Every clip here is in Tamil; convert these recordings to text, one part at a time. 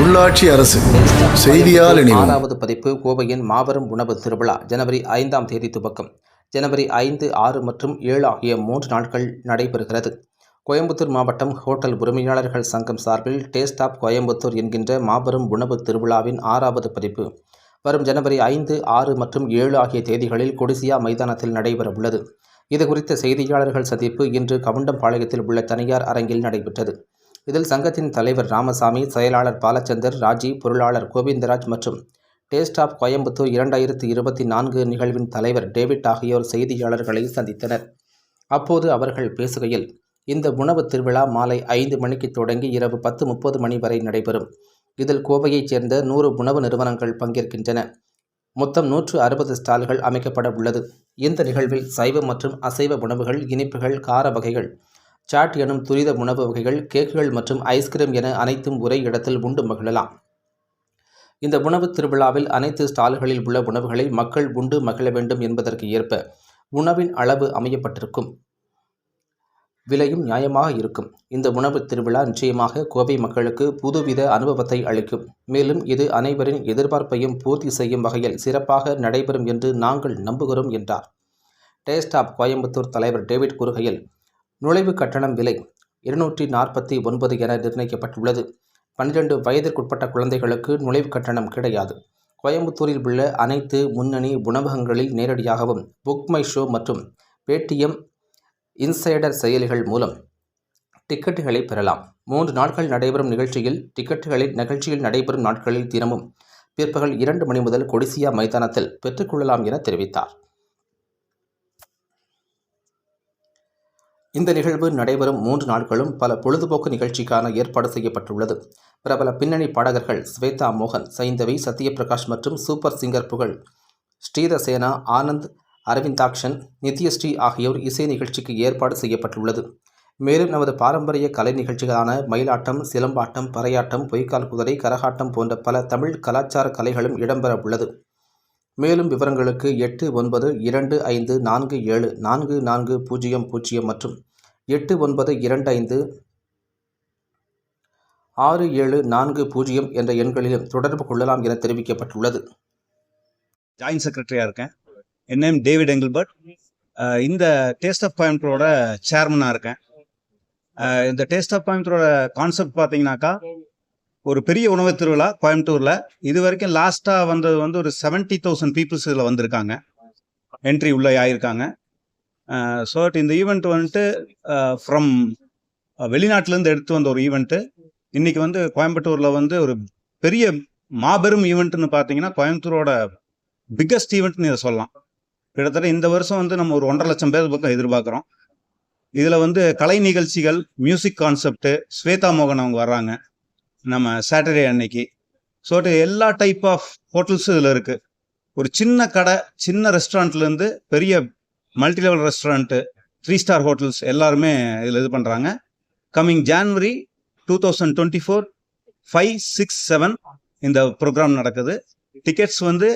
உள்ளாட்சி அரசு. செய்தியால் ஆறாவது பதிப்பு கோவையின் மாபெரும் உணவு திருவிழா ஜனவரி ஐந்தாம் தேதி துவக்கம். ஜனவரி ஐந்து ஆறு மற்றும் ஏழு ஆகிய மூன்று நாட்கள் நடைபெறுகிறது. கோயம்புத்தூர் மாவட்டம் ஹோட்டல் உரிமையாளர்கள் சங்கம் சார்பில் டேஸ்ட் ஆப் கோயம்புத்தூர் என்கின்ற மாபெரும் உணவு திருவிழாவின் ஆறாவது பதிப்பு. வரும் ஜனவரி ஐந்து ஆறு மற்றும் ஏழு ஆகிய தேதிகளில் கொடிசியா மைதானத்தில் நடைபெறவுள்ளது. இதுகுறித்த செய்தியாளர்கள் சந்திப்பு இன்று கவுண்டம்பாளையத்தில் உள்ள தனியார் அரங்கில் நடைபெற்றது. இதில் சங்கத்தின் தலைவர் ராமசாமி செயலாளர் பாலச்சந்தர் ராஜி பொருளாளர் கோவிந்தராஜ் மற்றும் டேஸ்ட் ஆஃப் கோயம்புத்தூர் இரண்டாயிரத்தி இருபத்தி நான்கு நிகழ்வின் தலைவர் டேவிட் ஆகியோர் செய்தியாளர்களை சந்தித்தனர். அப்போது அவர்கள் பேசுகையில் இந்த உணவு திருவிழா மாலை ஐந்து மணிக்கு தொடங்கி இரவு பத்து முப்பது மணி வரை நடைபெறும். இதில் கோவையைச் சேர்ந்த நூறு உணவு நிறுவனங்கள் பங்கேற்கின்றன. மொத்தம் நூற்று அறுபது ஸ்டால்கள் அமைக்கப்பட உள்ளது. இந்த நிகழ்வில் சைவ மற்றும் அசைவ உணவுகள் இனிப்புகள் கார வகைகள் சாட் எனும் துரித உணவு வகைகள் கேக்குகள் மற்றும் ஐஸ்கிரீம் என அனைத்தும் ஒரே இடத்தில் உண்டு மகிழலாம். இந்த உணவு திருவிழாவில் அனைத்து ஸ்டால்களில் உள்ள உணவுகளை மக்கள் உண்டு மகிழ வேண்டும் என்பதற்கு ஏற்ப உணவின் அளவு அமையப்பட்டிருக்கும். விலையும் நியாயமாக இருக்கும். இந்த உணவு திருவிழா நிச்சயமாக கோவை மக்களுக்கு புதுவித அனுபவத்தை அளிக்கும். மேலும் இது அனைவரின் எதிர்பார்ப்பையும் பூர்த்தி செய்யும் வகையில் சிறப்பாக நடைபெறும் என்று நாங்கள் நம்புகிறோம் என்றார். டேஸ்ட் ஆப் கோயம்புத்தூர் தலைவர் டேவிட் கூறுகையில் நுழைவு கட்டணம் விலை இருநூற்றி நாற்பத்தி ஒன்பது என நிர்ணயிக்கப்பட்டுள்ளது. பன்னிரண்டு வயதிற்குட்பட்ட குழந்தைகளுக்கு நுழைவு கட்டணம் கிடையாது. கோயம்புத்தூரில் உள்ள அனைத்து முன்னணி உணவகங்களில் நேரடியாகவும் புக் மை ஷோ மற்றும் பேடிஎம் இன்சைடர் செயலிகள் மூலம் டிக்கெட்டுகளை பெறலாம். மூன்று நாட்கள் நடைபெறும் நிகழ்ச்சியில் டிக்கெட்டுகளை நிகழ்ச்சியில் நடைபெறும் நாட்களில் தினமும் பிற்பகல் இரண்டு மணி முதல் கொடிசியா மைதானத்தில் பெற்றுக்கொள்ளலாம் என தெரிவித்தார். இந்த நிகழ்வு நடைபெறும் மூன்று நாட்களும் பல பொழுதுபோக்கு நிகழ்ச்சிக்கான ஏற்பாடு செய்யப்பட்டுள்ளது. பிரபல பின்னணி பாடகர்கள் ஸ்வேதா மோகன் சைந்தவி சத்யபிரகாஷ் மற்றும் சூப்பர் சிங்கர் புகழ் ஸ்ரீதசேனா ஆனந்த் அரவிந்தாக்ஷன் நித்யஸ்ரீ ஆகியோர் இசை நிகழ்ச்சிக்கு ஏற்பாடு செய்யப்பட்டுள்ளது. மேலும் நமது பாரம்பரிய கலை நிகழ்ச்சிகளான மயிலாட்டம் சிலம்பாட்டம் பறையாட்டம் பொய்க்கால் குதிரை கரகாட்டம் போன்ற பல தமிழ் கலாச்சார கலைகளும் இடம்பெற உள்ளது மேலும் விவரங்களுக்கு எட்டு ஒன்பது இரண்டு ஐந்து நான்கு ஏழு நான்கு நான்கு பூஜ்ஜியம் பூஜ்ஜியம் மற்றும் எட்டு ஒன்பது இரண்டு ஐந்து ஆறு ஏழு நான்கு பூஜ்ஜியம் என்ற எண்களிலும் தொடர்பு கொள்ளலாம் என தெரிவிக்கப்பட்டுள்ளது. ஜாயின்ட் செக்ரட்டரியாக இருக்கேன். என் நேம் டேவிட் எங்கில்பர்ட். இந்த டேஸ்ட் ஆஃப் கோயம்புத்தூரோட சேர்மனாக இருக்கேன். இந்த டேஸ்ட் ஆஃப் கோயம்புத்தூரோட கான்செப்ட் பார்த்தீங்கன்னாக்கா ஒரு பெரிய உணவு திருவிழா கோயம்புத்தூரில். இது வரைக்கும் லாஸ்ட்டாக வந்தது வந்து ஒரு செவன்ட்டி தௌசண்ட் பீப்புள்ஸ் இதில் வந்திருக்காங்க. என்ட்ரி உள்ளே ஆயிருக்காங்க. ஸோ இந்த ஈவெண்ட் வந்துட்டு ஃப்ரம் வெளிநாட்டிலேருந்து எடுத்து வந்த ஒரு ஈவெண்ட்டு இன்னைக்கு வந்து கோயம்புத்தூரில் வந்து ஒரு பெரிய மாபெரும் ஈவெண்ட்டுன்னு பார்த்தீங்கன்னா கோயம்புத்தூரோட பிக்கஸ்ட் ஈவெண்ட்னு இதை சொல்லலாம். கிட்டத்தட்ட இந்த வருஷம் வந்து நம்ம ஒரு ஒன்றரை லட்சம் பேர் பக்கம் எதிர்பார்க்குறோம். இதில் வந்து கலை நிகழ்ச்சிகள் மியூசிக் கான்செப்ட் ஸ்வேதா மோகன் அவங்க வர்றாங்க. நம்ம சாட்டர்டே அன்னைக்கு. ஸோ எல்லா டைப் ஆஃப் ஹோட்டல்ஸும் இதில் இருக்குது ஒரு சின்ன கடை சின்ன ரெஸ்டாரண்ட்லேருந்து பெரிய multi level restaurant three star hotels எல்லாருமே இதில் இது பண்ணுறாங்க coming January two thousand twenty four five six seven இந்த ப்ரோக்ராம் நடக்குது. டிக்கெட்ஸ் வந்து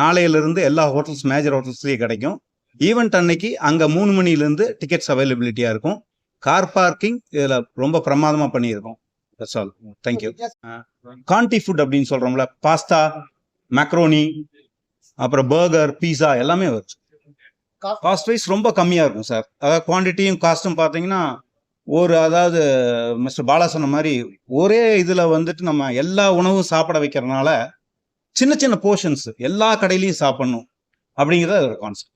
நாளையிலிருந்து எல்லா ஹோட்டல்ஸ் மேஜர் ஹோட்டல்ஸ்லேயும் கிடைக்கும். ஈவெண்ட் அன்னைக்கு அங்கே மூணு மணிலேருந்து டிக்கெட்ஸ் அவைலபிலிட்டியாக இருக்கும். கார் பார்க்கிங் இதில் ரொம்ப பிரமாதமாக பண்ணியிருக்கோம். தட்ஸ் ஆல் தேங்க்யூ கான்டி ஃபுட் அப்படின்னு சொல்கிறோம்ல பாஸ்தா மேக்ரோனி அப்புறம் பர்கர் பீஸா எல்லாமே வருது. காஸ்ட் வைஸ் ரொம்ப கம்மியாக இருக்கும் சார் அதாவது குவான்டிட்டியும் காஸ்ட்டும் பார்த்தீங்கன்னா ஒரு அதாவது மிஸ்டர் பாலா சொன்ன மாதிரி ஒரே இதில் வந்துட்டு நம்ம எல்லா உணவும் சாப்பிட வைக்கிறதுனால சின்ன சின்ன போர்ஷன்ஸ் எல்லா கடையிலையும் சாப்பிடணும் அப்படிங்கிறது ஒரு கான்செப்ட்